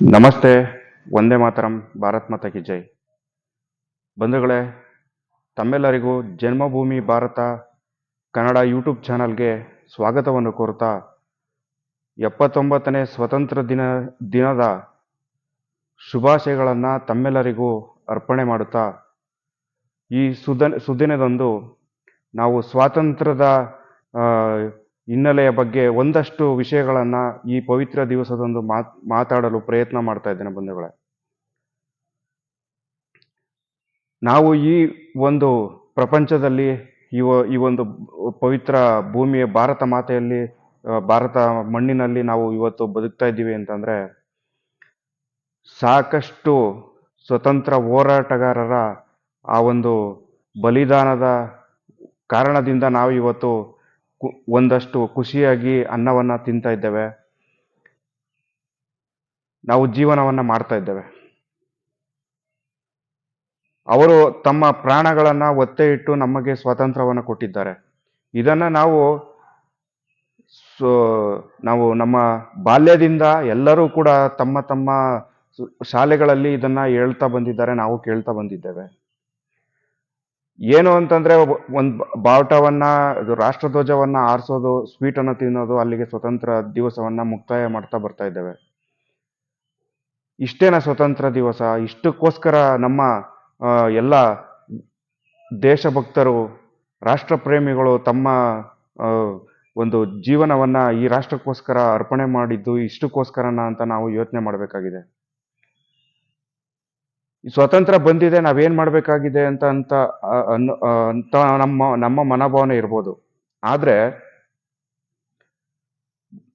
ನಮಸ್ತೆ, ವಂದೇ ಮಾತರಂ, ಭಾರತ್ ಮಾತಾ ಕಿ ಜೈ. ಬಂಧುಗಳೇ, ತಮ್ಮೆಲ್ಲರಿಗೂ ಜನ್ಮಭೂಮಿ ಭಾರತ ಕನ್ನಡ ಯೂಟ್ಯೂಬ್ ಚಾನಲ್ಗೆ ಸ್ವಾಗತವನ್ನು ಕೋರುತ್ತಾ ಎಪ್ಪತ್ತೊಂಬತ್ತನೇ ಸ್ವತಂತ್ರ ದಿನ, ದಿನದ ಶುಭಾಶಯಗಳನ್ನು ತಮ್ಮೆಲ್ಲರಿಗೂ ಅರ್ಪಣೆ ಮಾಡುತ್ತಾ ಈ ಸುದ, ಸುದಿನದಂದು ನಾವು ಸ್ವಾತಂತ್ರ್ಯದ ಹಿನ್ನೆಲೆಯ ಬಗ್ಗೆ ಒಂದಷ್ಟು ವಿಷಯಗಳನ್ನು ಈ ಪವಿತ್ರ ದಿವಸದಂದು ಮಾತ್ ಮಾತಾಡಲು ಪ್ರಯತ್ನ ಮಾಡ್ತಾ ಇದ್ದೇನೆ ಬಂಧುಗಳೇ. ನಾವು ಈ ಒಂದು ಪ್ರಪಂಚದಲ್ಲಿ ಈ ಈ ಒಂದು ಪವಿತ್ರ ಭೂಮಿಯ ಭಾರತ ಮಾತೆಯಲ್ಲಿ ಭಾರತ ಮಣ್ಣಿನಲ್ಲಿ ನಾವು ಇವತ್ತು ಬದುಕ್ತಾ ಇದ್ದೀವಿ ಅಂತಂದ್ರೆ, ಸಾಕಷ್ಟು ಸ್ವತಂತ್ರ ಹೋರಾಟಗಾರರ ಆ ಒಂದು ಬಲಿದಾನದ ಕಾರಣದಿಂದ ನಾವು ಇವತ್ತು ಒಂದಷ್ಟು ಖುಷಿಯಾಗಿ ಅನ್ನವನ್ನ ತಿಂತಾ ಇದ್ದೇವೆ. ನಾವು ಜೀವನವನ್ನ ಮಾಡ್ತಾ ಇದ್ದೇವೆ. ಅವರು ತಮ್ಮ ಪ್ರಾಣಗಳನ್ನು ಒತ್ತೆ ಇಟ್ಟು ನಮಗೆ ಸ್ವಾತಂತ್ರ್ಯವನ್ನು ಕೊಟ್ಟಿದ್ದಾರೆ. ಇದನ್ನ ನಾವು ಸೊ, ನಾವು ನಮ್ಮ ಬಾಲ್ಯದಿಂದ ಎಲ್ಲರೂ ಕೂಡ ತಮ್ಮ ತಮ್ಮ ಶಾಲೆಗಳಲ್ಲಿ ಇದನ್ನ ಹೇಳ್ತಾ ಬಂದಿದ್ದಾರೆ, ನಾವು ಕೇಳ್ತಾ ಬಂದಿದ್ದೇವೆ. ಏನು ಅಂತಂದ್ರೆ ಒಂದು ಬಾವುಟವನ್ನ ಇದು ರಾಷ್ಟ್ರಧ್ವಜವನ್ನ ಆರಿಸೋದು ಸ್ವೀಟ್ ಅನ್ನ ತಿನ್ನೋದು, ಅಲ್ಲಿಗೆ ಸ್ವತಂತ್ರ ದಿವಸವನ್ನ ಮುಕ್ತಾಯ ಮಾಡ್ತಾ ಬರ್ತಾ ಇದ್ದೇವೆ. ಇಷ್ಟೇನ ಸ್ವತಂತ್ರ ದಿವಸ? ಇಷ್ಟಕ್ಕೋಸ್ಕರ ನಮ್ಮ ಎಲ್ಲ ದೇಶಭಕ್ತರು, ರಾಷ್ಟ್ರಪ್ರೇಮಿಗಳು ತಮ್ಮ ಒಂದು ಜೀವನವನ್ನ ಈ ರಾಷ್ಟ್ರಕ್ಕೋಸ್ಕರ ಅರ್ಪಣೆ ಮಾಡಿದ್ದು ಇಷ್ಟಕ್ಕೋಸ್ಕರನ ಅಂತ ನಾವು ಯೋಚನೆ ಮಾಡಬೇಕಾಗಿದೆ. ಈ ಸ್ವಾತಂತ್ರ್ಯ ಬಂದಿದೆ, ನಾವೇನ್ ಮಾಡ್ಬೇಕಾಗಿದೆ ಅಂತ ಅಂತ ಅಂತ ನಮ್ಮ ನಮ್ಮ ಮನೋಭಾವನೆ ಇರ್ಬೋದು. ಆದ್ರೆ,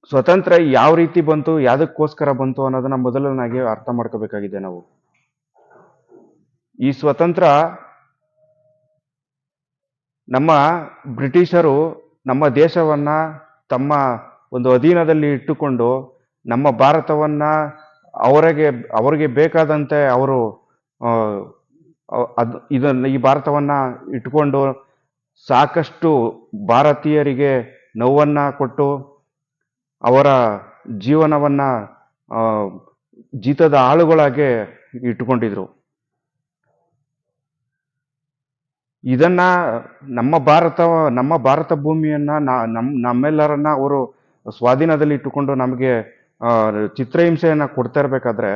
ಸ್ವತಂತ್ರ ಯಾವ ರೀತಿ ಬಂತು, ಯಾವುದಕ್ಕೋಸ್ಕರ ಬಂತು ಅನ್ನೋದನ್ನ ಮೊದಲನಾಗಿ ಅರ್ಥ ಮಾಡ್ಕೋಬೇಕಾಗಿದೆ ನಾವು. ಈ ಸ್ವತಂತ್ರ ನಮ್ಮ ಬ್ರಿಟಿಷರು ನಮ್ಮ ದೇಶವನ್ನ ತಮ್ಮ ಒಂದು ಅಧೀನದಲ್ಲಿ ಇಟ್ಟುಕೊಂಡು ನಮ್ಮ ಭಾರತವನ್ನ ಅವರಿಗೆ ಅವರಿಗೆ ಬೇಕಾದಂತೆ ಅವರು ಅದ್, ಇದನ್ನು, ಈ ಭಾರತವನ್ನು ಇಟ್ಕೊಂಡು ಸಾಕಷ್ಟು ಭಾರತೀಯರಿಗೆ ನೋವನ್ನು ಕೊಟ್ಟು ಅವರ ಜೀವನವನ್ನು ಜೀತದ ಆಳುಗಳಾಗೆ ಇಟ್ಕೊಂಡಿದ್ರು. ಇದನ್ನ ನಮ್ಮ ಭಾರತ ನಮ್ಮ ಭಾರತ ಭೂಮಿಯನ್ನ ನಮ್ಮ ನಮ್, ನಮ್ಮೆಲ್ಲರನ್ನ ಅವರು ಸ್ವಾಧೀನದಲ್ಲಿ ಇಟ್ಟುಕೊಂಡು ನಮಗೆ ಚಿತ್ರಹಿಂಸೆಯನ್ನು ಕೊಡ್ತಾ ಇರ್ಬೇಕಾದ್ರೆ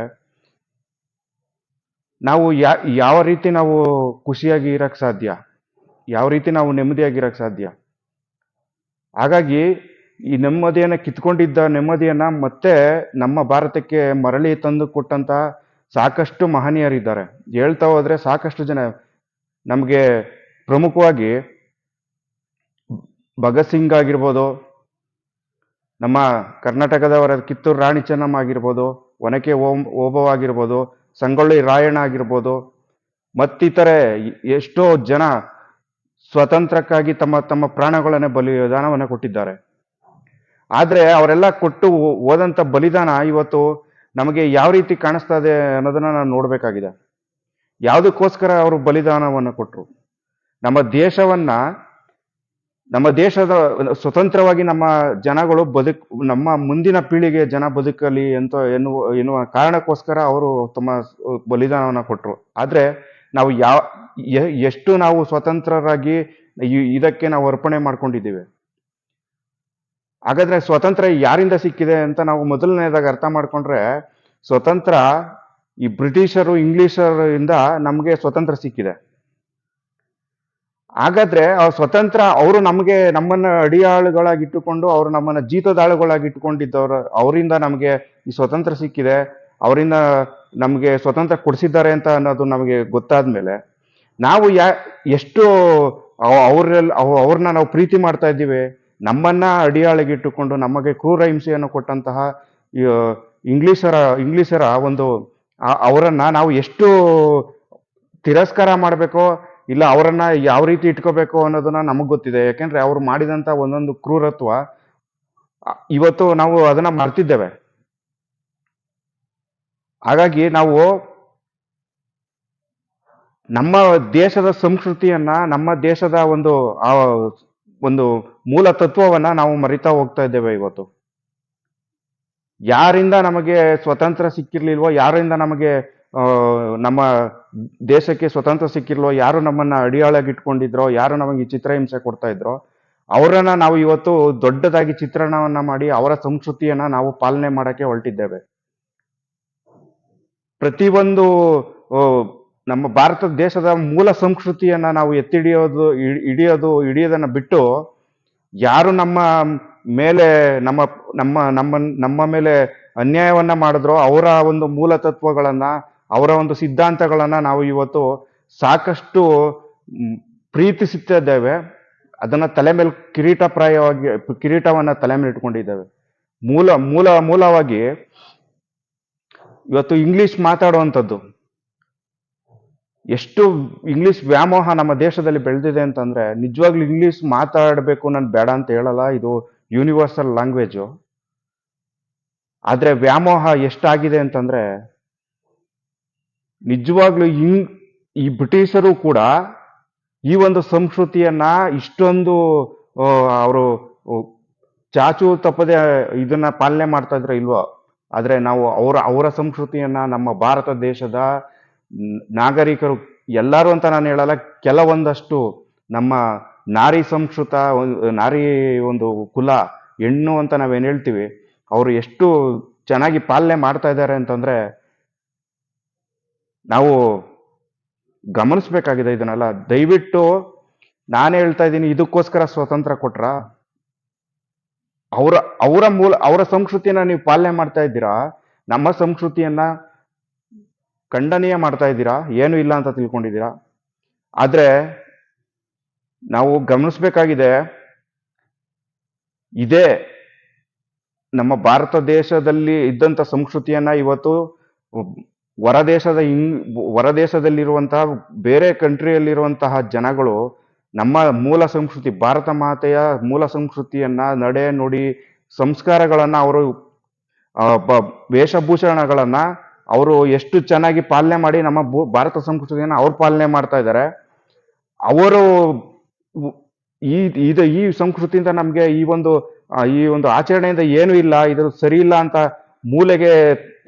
ನಾವು ಯಾವ ರೀತಿ ನಾವು ಖುಷಿಯಾಗಿ ಇರಕ್ ಸಾಧ್ಯ? ಯಾವ ರೀತಿ ನಾವು ನೆಮ್ಮದಿಯಾಗಿ ಇರಕ್ ಸಾಧ್ಯ? ಹಾಗಾಗಿ ಈ ನೆಮ್ಮದಿಯನ್ನ ಕಿತ್ಕೊಂಡಿದ್ದ ನೆಮ್ಮದಿಯನ್ನ ಮತ್ತೆ ನಮ್ಮ ಭಾರತಕ್ಕೆ ಮರಳಿ ತಂದು ಕೊಟ್ಟಂತ ಸಾಕಷ್ಟು ಮಹನೀಯರಿದ್ದಾರೆ. ಹೇಳ್ತಾ ಹೋದರೆ ಸಾಕಷ್ಟು ಜನ ನಮಗೆ ಪ್ರಮುಖವಾಗಿ ಭಗತ್ ಸಿಂಗ್ ಆಗಿರ್ಬೋದು, ನಮ್ಮ ಕರ್ನಾಟಕದವರ ಕಿತ್ತೂರು ರಾಣಿ ಚೆನ್ನಮ್ಮ ಆಗಿರ್ಬೋದು, ಒನಕೆ ಓಂ, ಓಬವ್ವ ಆಗಿರ್ಬೋದು ಸಂಗೊಳ್ಳಿ ರಾಯಣ್ಣ ಆಗಿರ್ಬೋದು, ಮತ್ತಿತರೆ ಎಷ್ಟೋ ಜನ ಸ್ವತಂತ್ರಕ್ಕಾಗಿ ತಮ್ಮ ತಮ್ಮ ಪ್ರಾಣಗಳನ್ನೇ ಬಲಿದಾನವನ್ನು ಕೊಟ್ಟಿದ್ದಾರೆ. ಆದರೆ ಅವರೆಲ್ಲ ಕೊಟ್ಟು ಹೋದಂಥ ಬಲಿದಾನ ಇವತ್ತು ನಮಗೆ ಯಾವ ರೀತಿ ಕಾಣಿಸ್ತಾ ಇದೆ ಅನ್ನೋದನ್ನ ನಾವು ನೋಡಬೇಕಾಗಿದೆ. ಯಾವುದಕ್ಕೋಸ್ಕರ ಅವರು ಬಲಿದಾನವನ್ನು ಕೊಟ್ಟರು ನಮ್ಮ ದೇಶವನ್ನ ನಮ್ಮ ದೇಶದ ಸ್ವತಂತ್ರವಾಗಿ ನಮ್ಮ ಜನಗಳು ಬದುಕ್, ನಮ್ಮ ಮುಂದಿನ ಪೀಳಿಗೆ ಜನ ಬದುಕಲಿ ಅಂತ ಎನ್ನುವ ಎನ್ನುವ ಕಾರಣಕ್ಕೋಸ್ಕರ ಅವರು ತಮ್ಮ ಬಲಿದಾನವನ್ನ ಕೊಟ್ಟರು ಆದರೆ ನಾವು ಯಾವ ಎಷ್ಟು ನಾವು ಸ್ವತಂತ್ರರಾಗಿ ಇದಕ್ಕೆ ನಾವು ಅರ್ಪಣೆ ಮಾಡ್ಕೊಂಡಿದ್ದೀವಿ. ಹಾಗಾದ್ರೆ ಸ್ವತಂತ್ರ ಯಾರಿಂದ ಸಿಕ್ಕಿದೆ ಅಂತ ನಾವು ಮೊದಲನೇದಾಗಿ ಅರ್ಥ ಮಾಡ್ಕೊಂಡ್ರೆ ಸ್ವತಂತ್ರ ಈ ಬ್ರಿಟಿಷರು, ಇಂಗ್ಲಿಷರಿಂದ ನಮಗೆ ಸ್ವತಂತ್ರ ಸಿಕ್ಕಿದೆ. ಹಾಗಾದ್ರೆ ಆ ಸ್ವತಂತ್ರ ಅವರು ನಮಗೆ ನಮ್ಮನ್ನ ಅಡಿಯಾಳುಗಳಾಗಿ ಇಟ್ಟುಕೊಂಡು ಅವರು ನಮ್ಮನ್ನ ಜೀತದಾಳುಗಳಾಗಿ ಇಟ್ಟುಕೊಂಡಿದ್ದವ್ರು ಅವರಿಂದ ನಮಗೆ ಈ ಸ್ವತಂತ್ರ ಸಿಕ್ಕಿದೆ, ಅವರಿಂದ ನಮಗೆ ಸ್ವತಂತ್ರ ಕೊಡಿಸಿದ್ದಾರೆ ಅಂತ ಅನ್ನೋದು ನಮಗೆ ಗೊತ್ತಾದ್ಮೇಲೆ ನಾವು ಯಾ, ಎಷ್ಟು ಅವ್ರಲ್ಲಿ ಅವ್ರನ್ನ ನಾವು ಪ್ರೀತಿ ಮಾಡ್ತಾ ಇದ್ದೀವಿ, ನಮ್ಮನ್ನ ಅಡಿಯಾಳಿಗೆ ಇಟ್ಟುಕೊಂಡು ನಮಗೆ ಕ್ರೂರ ಹಿಂಸೆಯನ್ನು ಕೊಟ್ಟಂತಹ ಇಂಗ್ಲಿಷರ ಇಂಗ್ಲಿಷರ ಒಂದು ಅವರನ್ನ ನಾವು ಎಷ್ಟು ತಿರಸ್ಕಾರ ಮಾಡಬೇಕೋ ಇಲ್ಲ ಅವರನ್ನ ಯಾವ ರೀತಿ ಇಟ್ಕೋಬೇಕು ಅನ್ನೋದನ್ನ ನಮಗ್ ಗೊತ್ತಿದೆ. ಯಾಕೆಂದ್ರೆ ಅವ್ರು ಮಾಡಿದಂತ ಒಂದೊಂದು ಕ್ರೂರತ್ವ ಇವತ್ತು ನಾವು ಅದನ್ನ ಮರ್ತಿದ್ದೇವೆ. ಹಾಗಾಗಿ ನಾವು ನಮ್ಮ ದೇಶದ ಸಂಸ್ಕೃತಿಯನ್ನ, ನಮ್ಮ ದೇಶದ ಒಂದು, ಆ, ಒಂದು ಮೂಲ ತತ್ವವನ್ನ ನಾವು ಮರಿತಾ ಹೋಗ್ತಾ ಇದ್ದೇವೆ ಇವತ್ತು. ಯಾರಿಂದ ನಮಗೆ ಸ್ವತಂತ್ರ ಸಿಕ್ಕಿರ್ಲಿಲ್ವೋ, ಯಾರಿಂದ ನಮಗೆ ನಮ್ಮ ದೇಶಕ್ಕೆ ಸ್ವತಂತ್ರ ಸಿಕ್ಕಿರ್ಲೋ, ಯಾರು ನಮ್ಮನ್ನ ಅಡಿಯಾಳಾಗಿ ಇಟ್ಕೊಂಡಿದ್ರೋ ಯಾರು ನಮಗೆ ಈ ಚಿತ್ರಹಿಂಸೆ ಕೊಡ್ತಾ ಇದ್ರೋ, ಅವರನ್ನ ನಾವು ಇವತ್ತು ದೊಡ್ಡದಾಗಿ ಚಿತ್ರಣವನ್ನ ಮಾಡಿ ಅವರ ಸಂಸ್ಕೃತಿಯನ್ನ ನಾವು ಪಾಲನೆ ಮಾಡಕ್ಕೆ ಹೊರಟಿದ್ದೇವೆ. ಪ್ರತಿಯೊಂದು ನಮ್ಮ ಭಾರತ ದೇಶದ ಮೂಲ ಸಂಸ್ಕೃತಿಯನ್ನ ನಾವು ಎತ್ತಿಡಿಯೋದು ಹಿಡಿಯೋದು, ಹಿಡಿಯೋದನ್ನ ಬಿಟ್ಟು, ಯಾರು ನಮ್ಮ ಮೇಲೆ, ನಮ್ಮ ನಮ್ಮ ನಮ್ಮ ನಮ್ಮ ಮೇಲೆ ಅನ್ಯಾಯವನ್ನ ಮಾಡಿದ್ರೋ, ಅವರ ಒಂದು ಮೂಲ ತತ್ವಗಳನ್ನ ಅವರ ಒಂದು ಸಿದ್ಧಾಂತಗಳನ್ನು ನಾವು ಇವತ್ತು ಸಾಕಷ್ಟು ಪ್ರೀತಿಸುತ್ತಿದ್ದೇವೆ. ಅದನ್ನ ತಲೆ ಮೇಲೆ ಕಿರೀಟಪ್ರಾಯವಾಗಿ ಕಿರೀಟವನ್ನ ತಲೆ ಮೇಲೆ ಇಟ್ಕೊಂಡಿದ್ದೇವೆ. ಮೂಲ ಮೂಲ, ಮೂಲವಾಗಿ ಇವತ್ತು ಇಂಗ್ಲಿಷ್ ಮಾತಾಡುವಂಥದ್ದು. ಎಷ್ಟು ಇಂಗ್ಲಿಷ್ ವ್ಯಾಮೋಹ ನಮ್ಮ ದೇಶದಲ್ಲಿ ಬೆಳೆದಿದೆ ಅಂತಂದ್ರೆ, ನಿಜವಾಗ್ಲೂ ಇಂಗ್ಲಿಷ್ ಮಾತಾಡಬೇಕು ನಾನು ಬೇಡ ಅಂತ ಹೇಳಲ್ಲ, ಇದು ಯೂನಿವರ್ಸಲ್ ಲ್ಯಾಂಗ್ವೇಜು ಆದರೆ ವ್ಯಾಮೋಹ ಎಷ್ಟಾಗಿದೆ ಅಂತಂದ್ರೆ ನಿಜವಾಗ್ಲೂ ಇಂಗ್ ಈ ಬ್ರಿಟಿಷರು ಕೂಡ ಈ ಒಂದು ಸಂಸ್ಕೃತಿಯನ್ನ ಇಷ್ಟೊಂದು ಅವರು ಚಾಚು ತಪ್ಪದೆ ಇದನ್ನ ಪಾಲನೆ ಮಾಡ್ತಾ ಇದ್ರ ಇಲ್ವೋ? ಆದ್ರೆ ನಾವು ಅವರ ಅವರ ಸಂಸ್ಕೃತಿಯನ್ನ ನಮ್ಮ ಭಾರತ ದೇಶದ ನಾಗರಿಕರು ಎಲ್ಲರೂ ಅಂತ ನಾನು ಹೇಳಲ್ಲ, ಕೆಲವೊಂದಷ್ಟು ನಮ್ಮ ನಾರಿ ಸಂಸ್ಕೃತ ನಾರಿ ಒಂದು ಕುಲ, ಹೆಣ್ಣು ಅಂತ ನಾವೇನು ಹೇಳ್ತೀವಿ, ಅವರು ಎಷ್ಟು ಚೆನ್ನಾಗಿ ಪಾಲನೆ ಮಾಡ್ತಾ ಇದ್ದಾರೆ ಅಂತಂದ್ರೆ ನಾವು ಗಮನಿಸ್ಬೇಕಾಗಿದೆ ಇದನ್ನೆಲ್ಲ. ದಯವಿಟ್ಟು ನಾನು ಹೇಳ್ತಾ ಇದ್ದೀನಿ, ಇದಕ್ಕೋಸ್ಕರ ಸ್ವತಂತ್ರ ಕೊಟ್ರ? ಅವರ ಅವರ ಮೂಲ, ಅವರ ಸಂಸ್ಕೃತಿಯನ್ನ ನೀವು ಪಾಲನೆ ಮಾಡ್ತಾ ಇದ್ದೀರಾ? ನಮ್ಮ ಸಂಸ್ಕೃತಿಯನ್ನ ಖಂಡನೀಯ ಮಾಡ್ತಾ ಇದ್ದೀರಾ? ಏನು ಇಲ್ಲ ಅಂತ ತಿಳ್ಕೊಂಡಿದ್ದೀರಾ? ಆದ್ರೆ ನಾವು ಗಮನಿಸ್ಬೇಕಾಗಿದೆ, ಇದೇ ನಮ್ಮ ಭಾರತ ದೇಶದಲ್ಲಿ ಇದ್ದಂತ ಸಂಸ್ಕೃತಿಯನ್ನ ಇವತ್ತು ಹೊರ ದೇಶದ ಇನ್ ಹೊರದೇಶದಲ್ಲಿರುವಂತಹ ಬೇರೆ ಕಂಟ್ರಿಯಲ್ಲಿರುವಂತಹ ಜನಗಳು ನಮ್ಮ ಮೂಲ ಸಂಸ್ಕೃತಿ, ಭಾರತ ಮಾತೆಯ ಮೂಲ ಸಂಸ್ಕೃತಿಯನ್ನ ನಡೆ ನುಡಿ ಸಂಸ್ಕಾರಗಳನ್ನ ಅವರು ವೇಷಭೂಷಣಗಳನ್ನ ಅವರು ಎಷ್ಟು ಚೆನ್ನಾಗಿ ಪಾಲನೆ ಮಾಡಿ ನಮ್ಮ ಭಾರತ ಸಂಸ್ಕೃತಿಯನ್ನ ಅವ್ರು ಪಾಲನೆ ಮಾಡ್ತಾ ಇದ್ದಾರೆ. ಅವರು ಈ, ಇದು ಈ ಸಂಸ್ಕೃತಿಯಿಂದ ನಮಗೆ ಈ ಒಂದು ಈ ಒಂದು ಆಚರಣೆಯಿಂದ ಏನು ಇಲ್ಲ, ಇದು ಸರಿ ಇಲ್ಲ ಅಂತ ಮೂಲೆಗೆ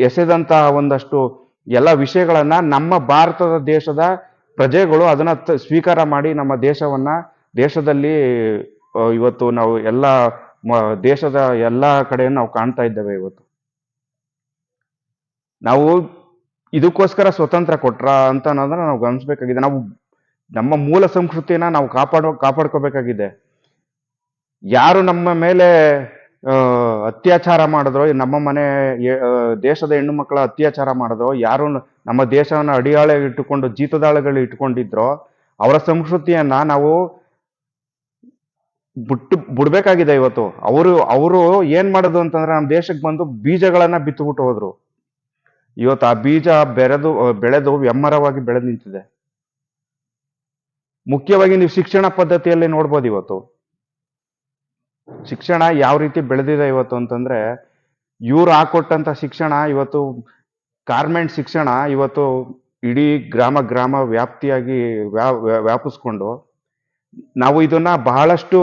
ಎಸೆದಂತಹ ಒಂದಷ್ಟು ಎಲ್ಲ ವಿಷಯಗಳನ್ನು ನಮ್ಮ ಭಾರತದ ದೇಶದ ಪ್ರಜೆಗಳು ಅದನ್ನ ಸ್ವೀಕಾರ ಮಾಡಿ ನಮ್ಮ ದೇಶವನ್ನ, ದೇಶದಲ್ಲಿ ಇವತ್ತು ನಾವು ಎಲ್ಲ ದೇಶದ ಎಲ್ಲ ಕಡೆಯನ್ನು ನಾವು ಕಾಣ್ತಾ ಇದ್ದೇವೆ ಇವತ್ತು. ನಾವು ಇದಕ್ಕೋಸ್ಕರ ಸ್ವತಂತ್ರ ಕೊಟ್ರ ಅಂತ ಅನ್ನೋದನ್ನ ನಾವು ಗಮನಿಸ್ಬೇಕಾಗಿದೆ. ನಾವು ನಮ್ಮ ಮೂಲ ಸಂಸ್ಕೃತಿಯನ್ನ ನಾವು ಕಾಪಾಡೋ, ಕಾಪಾಡ್ಕೋಬೇಕಾಗಿದೆ. ಯಾರು ನಮ್ಮ ಮೇಲೆ ಅತ್ಯಾಚಾರ ಮಾಡಿದ್ರು. ನಮ್ಮ ಮನೆ ದೇಶದ ಹೆಣ್ಣು ಮಕ್ಕಳ ಅತ್ಯಾಚಾರ ಮಾಡಿದ್ರು. ಯಾರು ನಮ್ಮ ದೇಶವನ್ನ ಅಡಿಯಾಳೆ ಇಟ್ಟುಕೊಂಡು, ಜೀತದಾಳಗಳು ಇಟ್ಕೊಂಡಿದ್ರೋ. ಅವರ ಸಂಸ್ಕೃತಿಯನ್ನ ನಾವು ಬಿಟ್ಟು, ಬಿಡ್ಬೇಕಾಗಿದೆ ಇವತ್ತು. ಅವರು ಅವರು ಏನ್ ಮಾಡೋದು ಅಂತಂದ್ರೆ ನಮ್ಮ ದೇಶಕ್ಕೆ ಬಂದು ಬೀಜಗಳನ್ನ ಬಿತ್ತುಬಿಟ್ಟು ಹೋದ್ರು. ಇವತ್ತು ಆ ಬೀಜ ಬೆರೆದು, ಬೆಳೆದು ಎಮ್ಮರವಾಗಿ ಬೆಳೆದು ನಿಂತಿದೆ. ಮುಖ್ಯವಾಗಿ ನೀವು ಶಿಕ್ಷಣ ಪದ್ಧತಿಯಲ್ಲಿ ನೋಡ್ಬೋದು ಇವತ್ತು. ಶಿಕ್ಷಣ ಯಾವ ರೀತಿ ಬೆಳೆದಿದೆ ಇವತ್ತು ಅಂತಂದ್ರೆ, ಇವ್ರು ಹಾಕೊಟ್ಟಂತ ಶಿಕ್ಷಣ ಇವತ್ತು ಕಾರ್ಮೆಂಟ್ ಶಿಕ್ಷಣ ಇವತ್ತು ಇಡೀ ಗ್ರಾಮ ಗ್ರಾಮ ವ್ಯಾಪ್ತಿಯಾಗಿ ವ್ಯಾ- ವ್ಯಾ- ವ್ಯಾಪಿಸ್ಕೊಂಡು, ನಾವು ಇದನ್ನ ಬಹಳಷ್ಟು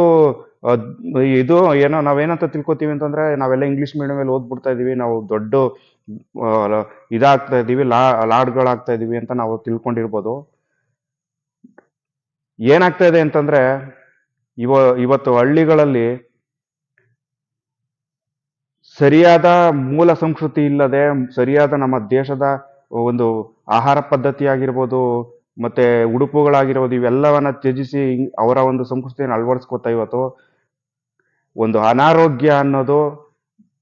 ಇದು ಏನೋ ನಾವೇನಂತ ತಿಳ್ಕೊತೀವಿ ಅಂತಂದ್ರೆ, ನಾವೆಲ್ಲ ಇಂಗ್ಲಿಷ್ ಮೀಡಿಯಂ ಅಲ್ಲಿ ಓದ್ಬಿಡ್ತಾ ಇದೀವಿ, ನಾವು ದೊಡ್ಡ ಇದಾಗ್ತಾ ಇದೀವಿ, ಲಾ, ಲಾಡ್ಗಳಾಗ್ತಾ ಇದೀವಿ ಅಂತ ನಾವು ತಿಳ್ಕೊಂಡಿರ್ಬೋದು. ಏನಾಗ್ತಾ ಇದೆ ಅಂತಂದ್ರೆ, ಇವ, ಇವತ್ತು ಹಳ್ಳಿಗಳಲ್ಲಿ ಸರಿಯಾದ ಮೂಲ ಸಂಸ್ಕೃತಿ ಇಲ್ಲದೆ ಸರಿಯಾದ ನಮ್ಮ ದೇಶದ ಒಂದು ಆಹಾರ ಪದ್ಧತಿ ಆಗಿರ್ಬೋದು ಮತ್ತೆ ಉಡುಪುಗಳಾಗಿರ್ಬೋದು, ಇವೆಲ್ಲವನ್ನ ತ್ಯಜಿಸಿ ಅವರ ಒಂದು ಸಂಸ್ಕೃತಿಯನ್ನು ಅಳವಡಿಸ್ಕೊತಾ ಇವತ್ತು. ಒಂದು ಅನಾರೋಗ್ಯ ಅನ್ನೋದು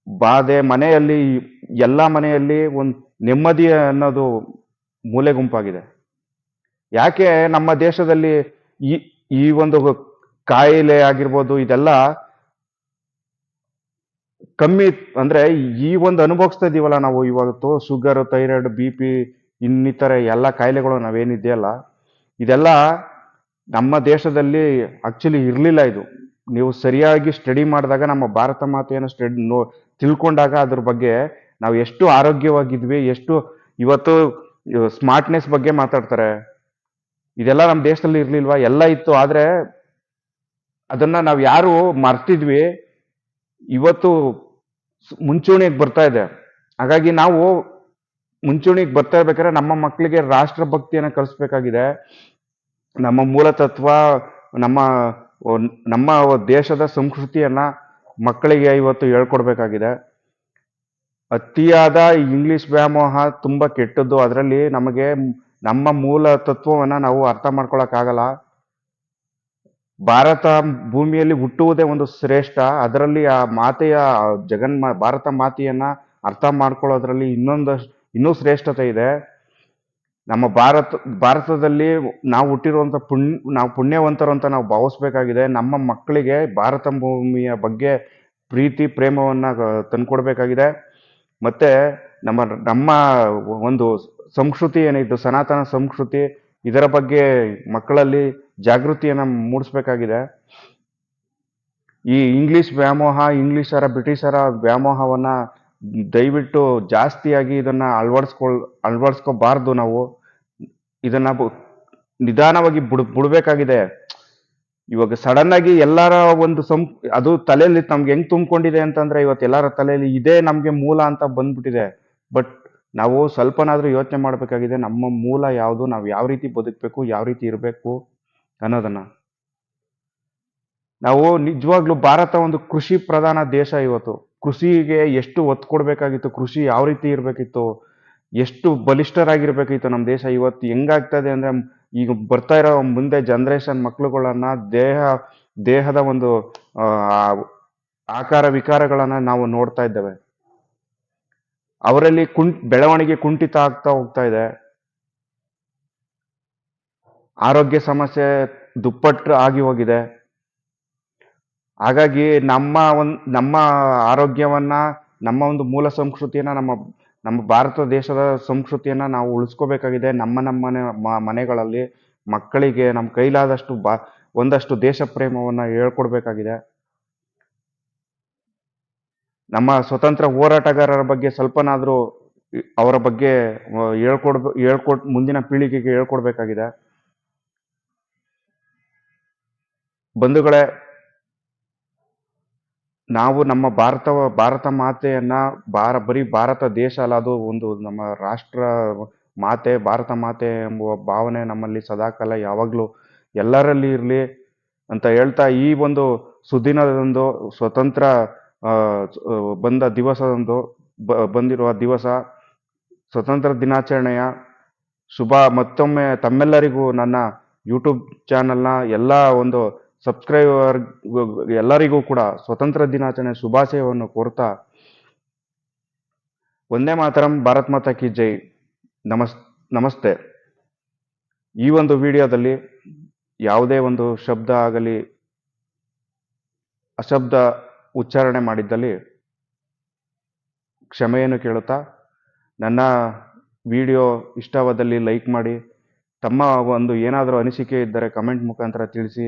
ಬಾಧೆ ಮನೆಯಲ್ಲಿ, ಎಲ್ಲ ಮನೆಯಲ್ಲಿ ಒಂದು ನೆಮ್ಮದಿ ಅನ್ನೋದು ಮೂಲೆ ಗುಂಪಾಗಿದೆ. ಯಾಕೆ ನಮ್ಮ ದೇಶದಲ್ಲಿ ಈ ಈ ಒಂದು ಕಾಯಿಲೆ ಆಗಿರ್ಬೋದು, ಇದೆಲ್ಲ ಕಮ್ಮಿ ಅಂದ್ರೆ ಈ ಒಂದು ಅನುಭವಿಸ್ತಾ ಇದೀವಲ್ಲ ನಾವು ಇವತ್ತು ಶುಗರ್ ಥೈರಾಯ್ಡ್ ಬಿ ಪಿ ಇನ್ನಿತರ ಎಲ್ಲ ಕಾಯಿಲೆಗಳು ನಾವೇನಿದೆಯಲ್ಲ, ಇದೆಲ್ಲ ನಮ್ಮ ದೇಶದಲ್ಲಿ ಆಕ್ಚುಲಿ ಇರಲಿಲ್ಲ ಇದು. ನೀವು ಸರಿಯಾಗಿ ಸ್ಟಡಿ ಮಾಡಿದಾಗ, ನಮ್ಮ ಭಾರತ ಮಾತೆಯನ್ನು ಸ್ಟಡಿ ನೋ, ತಿಳ್ಕೊಂಡಾಗ ಅದ್ರ ಬಗ್ಗೆ ನಾವು ಎಷ್ಟು ಆರೋಗ್ಯವಾಗಿದ್ವಿ, ಎಷ್ಟು ಇವತ್ತು ಸ್ಮಾರ್ಟ್ನೆಸ್ ಬಗ್ಗೆ ಮಾತಾಡ್ತಾರೆ. ಇದೆಲ್ಲ ನಮ್ಮ ದೇಶದಲ್ಲಿ ಇರ್ಲಿಲ್ವಾ? ಎಲ್ಲ ಇತ್ತು. ಆದ್ರೆ ಅದನ್ನ ನಾವು ಯಾರು ಮರ್ತಿದ್ವಿ? ಇವತ್ತು ಮುಂಚೂಣಿಗೆ ಬರ್ತಾ ಇದೆ. ಹಾಗಾಗಿ ನಾವು ಮುಂಚೂಣಿಗೆ ಬರ್ತಾ ಇರ್ಬೇಕಾದ್ರೆ ನಮ್ಮ ಮಕ್ಕಳಿಗೆ ರಾಷ್ಟ್ರ ಭಕ್ತಿಯನ್ನು ಕಲಿಸ್ಬೇಕಾಗಿದೆ. ನಮ್ಮ ಮೂಲ ತತ್ವ ನಮ್ಮ ನಮ್ಮ ದೇಶದ ಸಂಸ್ಕೃತಿಯನ್ನ ಮಕ್ಕಳಿಗೆ ಇವತ್ತು ಹೇಳ್ಕೊಡ್ಬೇಕಾಗಿದೆ. ಅತಿಯಾದ ಇಂಗ್ಲಿಷ್ ವ್ಯಾಮೋಹ ತುಂಬಾ ಕೆಟ್ಟದ್ದು. ಅದರಲ್ಲಿ ನಮಗೆ ನಮ್ಮ ಮೂಲ ತತ್ವವನ್ನ ನಾವು ಅರ್ಥ ಮಾಡ್ಕೊಳಕ್ಕಾಗಲ್ಲ. ಭಾರತ ಭೂಮಿಯಲ್ಲಿ ಹುಟ್ಟುವುದೇ ಒಂದು ಶ್ರೇಷ್ಠ. ಅದರಲ್ಲಿ ಆ ಮಾತೆಯ ಜಗನ್ಮಾ ಭಾರತ ಮಾತೆಯನ್ನ ಅರ್ಥ ಮಾಡ್ಕೊಳ್ಳೋದ್ರಲ್ಲಿ ಇನ್ನೊಂದು ಇನ್ನೂ ಶ್ರೇಷ್ಠತೆ ಇದೆ. ನಮ್ಮ ಭಾರತ, ಭಾರತದಲ್ಲಿ ನಾವು ಹುಟ್ಟಿರುವಂಥ ಪುಣ್ಯ ನಾವು ಪುಣ್ಯವಂತರು ಅಂತ ನಾವು ಭಾವಿಸ್ಬೇಕಾಗಿದೆ. ನಮ್ಮ ಮಕ್ಕಳಿಗೆ ಭಾರತ ಭೂಮಿಯ ಬಗ್ಗೆ ಪ್ರೀತಿ, ಪ್ರೇಮವನ್ನು ತಂದುಕೊಡ್ಬೇಕಾಗಿದೆ. ಮತ್ತು ನಮ್ಮ ನಮ್ಮ ಒಂದು ಸಂಸ್ಕೃತಿ ಏನಿದ್ದು ಸನಾತನ ಸಂಸ್ಕೃತಿ, ಇದರ ಬಗ್ಗೆ ಮಕ್ಕಳಲ್ಲಿ ಜಾಗೃತಿಯನ್ನ ಮೂಡಿಸ್ಬೇಕಾಗಿದೆ. ಈ ಇಂಗ್ಲಿಷ್ ವ್ಯಾಮೋಹ ಇಂಗ್ಲಿಷರ ಬ್ರಿಟಿಷರ ವ್ಯಾಮೋಹವನ್ನ ದಯವಿಟ್ಟು ಜಾಸ್ತಿಯಾಗಿ ಇದನ್ನ ಅಳವಡಿಸ್ಕೊಳ್, ಅಳವಡಿಸ್ಕೋಬಾರ್ದು ನಾವು. ಇದನ್ನ ನಿಧಾನವಾಗಿ ಬಿಡ್, ಬಿಡಬೇಕಾಗಿದೆ. ಇವಾಗ ಸಡನ್ ಆಗಿ ಎಲ್ಲರ ಒಂದು ಸಂ, ಅದು ತಲೆಯಲ್ಲಿ ನಮ್ಗೆ ಹೆಂಗ್ ತುಂಬಿಕೊಂಡಿದೆ ಅಂತಂದ್ರೆ ಇವತ್ತು ಎಲ್ಲರ ತಲೆಯಲ್ಲಿ ಇದೇ ನಮಗೆ ಮೂಲ ಅಂತ ಬಂದ್ಬಿಟ್ಟಿದೆ. ಬಟ್ ನಾವು ಸ್ವಲ್ಪನಾದ್ರೂ ಯೋಚನೆ ಮಾಡಬೇಕಾಗಿದೆ, ನಮ್ಮ ಮೂಲ ಯಾವುದು, ನಾವು ಯಾವ ರೀತಿ ಬದುಕಬೇಕು, ಯಾವ ರೀತಿ ಇರಬೇಕು ಅನ್ನೋದನ್ನ. ನಾವು ನಿಜವಾಗ್ಲೂ ಭಾರತ ಒಂದು ಕೃಷಿ ಪ್ರಧಾನ ದೇಶ ಇವತ್ತು. ಕೃಷಿಗೆ ಎಷ್ಟು ಒತ್ತು ಕೊಡಬೇಕಾಗಿತ್ತು, ಕೃಷಿ ಯಾವ ರೀತಿ ಇರಬೇಕಿತ್ತು, ಎಷ್ಟು ಬಲಿಷ್ಠರಾಗಿರ್ಬೇಕಿತ್ತು ನಮ್ಮ ದೇಶ, ಇವತ್ತು ಹೆಂಗಾಗ್ತದೆ ಅಂದ್ರೆ ಈಗ ಬರ್ತಾ ಇರೋ ಮುಂದೆ ಜನರೇಷನ್ ಮಕ್ಳುಗಳನ್ನ ದೇಹ, ದೇಹದ ಒಂದು ಆಕಾರ ವಿಕಾರಗಳನ್ನ ನಾವು ನೋಡ್ತಾ ಇದ್ದೇವೆ. ಅವರಲ್ಲಿ ಕುಂ ಬೆಳವಣಿಗೆ ಕುಂಠಿತ ಆಗ್ತಾ ಹೋಗ್ತಾ ಇದೆ. ಆರೋಗ್ಯ ಸಮಸ್ಯೆ ದುಪ್ಪಟ್ಟು ಆಗಿ ಹೋಗಿದೆ. ಹಾಗಾಗಿ ನಮ್ಮ ಒಂದು, ನಮ್ಮ ಆರೋಗ್ಯವನ್ನ, ನಮ್ಮ ಒಂದು ಮೂಲ ಸಂಸ್ಕೃತಿಯನ್ನ, ನಮ್ಮ ನಮ್ಮ ಭಾರತ ದೇಶದ ಸಂಸ್ಕೃತಿಯನ್ನ ನಾವು ಉಳಿಸ್ಕೋಬೇಕಾಗಿದೆ. ನಮ್ಮ ನಮ್ಮ ಮನೆ ಮನೆಗಳಲ್ಲಿ ಮಕ್ಕಳಿಗೆ ನಮ್ಮ ಕೈಲಾದಷ್ಟು ಬಾ, ಒಂದಷ್ಟು ದೇಶ ಪ್ರೇಮವನ್ನು ಹೇಳ್ಕೊಡ್ಬೇಕಾಗಿದೆ. ನಮ್ಮ ಸ್ವತಂತ್ರ ಹೋರಾಟಗಾರರ ಬಗ್ಗೆ ಸ್ವಲ್ಪನಾದರೂ, ಅವರ ಬಗ್ಗೆ ಹೇಳ್ಕೊಡ್ಬ ಹೇಳ್ಕೊಟ್ ಮುಂದಿನ ಪೀಳಿಗೆಗೆ ಹೇಳ್ಕೊಡ್ಬೇಕಾಗಿದೆ. ಬಂಧುಗಳೇ, ನಾವು ನಮ್ಮ ಭಾರತ ಭಾರತ ಮಾತೆಯನ್ನ ಭಾರ, ಬರೀ ಭಾರತ ದೇಶ ಅಲ್ಲ, ಅದು ಒಂದು ನಮ್ಮ ರಾಷ್ಟ್ರ ಮಾತೆ, ಭಾರತ ಮಾತೆ ಎಂಬುವ ಭಾವನೆ ನಮ್ಮಲ್ಲಿ ಸದಾಕಾಲ ಯಾವಾಗಲೂ ಎಲ್ಲರಲ್ಲಿ ಇರಲಿ ಅಂತ ಹೇಳ್ತಾ ಈ ಒಂದು ಸುದಿನದಂದು ಸ್ವತಂತ್ರ ಬಂದ ದಿವಸದಂದು ಬಂದಿರುವ ದಿವಸ ಸ್ವತಂತ್ರ ದಿನಾಚರಣೆಯ ಶುಭ ಮತ್ತೊಮ್ಮೆ ತಮ್ಮೆಲ್ಲರಿಗೂ ನನ್ನ ಯೂಟ್ಯೂಬ್ ಚಾನೆಲ್ನ ಎಲ್ಲ ಒಂದು ಸಬ್ಸ್ಕ್ರೈಬರ್ ಎಲ್ಲರಿಗೂ ಕೂಡ ಸ್ವತಂತ್ರ ದಿನಾಚರಣೆ ಶುಭಾಶಯವನ್ನು ಕೋರ್ತಾ ಒಂದೇ ಮಾತರಂ, ಭಾರತ್ ಮಾತಾ ಕಿ ಜೈ. ನಮಸ್, ನಮಸ್ತೆ. ಈ ಒಂದು ವಿಡಿಯೋದಲ್ಲಿ ಯಾವುದೇ ಒಂದು ಶಬ್ದ ಆಗಲಿ, ಅಶಬ್ದ ಉಚ್ಚಾರಣೆ ಮಾಡಿದ್ದಲ್ಲಿ ಕ್ಷಮೆಯನ್ನು ಕೇಳುತ್ತಾ ನನ್ನ ವಿಡಿಯೋ ಇಷ್ಟವಾದಲ್ಲಿ ಲೈಕ್ ಮಾಡಿ, ತಮ್ಮ ಒಂದು ಏನಾದರೂ ಅನಿಸಿಕೆ ಇದ್ದರೆ ಕಮೆಂಟ್ ಮುಖಾಂತರ ತಿಳಿಸಿ.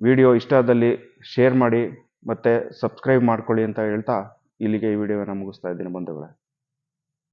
ವಿಡಿಯೋ ಇಷ್ಟ ಆದಲ್ಲಿ ಶೇರ್ ಮಾಡಿ ಮತ್ತು ಸಬ್ಸ್ಕ್ರೈಬ್ ಮಾಡ್ಕೊಳ್ಳಿ ಅಂತ ಹೇಳ್ತಾ ಇಲ್ಲಿಗೆ ಈ ವಿಡಿಯೋನ ಮುಗಿಸ್ತಾ ಇದ್ದೀನಿ ಬಂಧುಗಳೇ.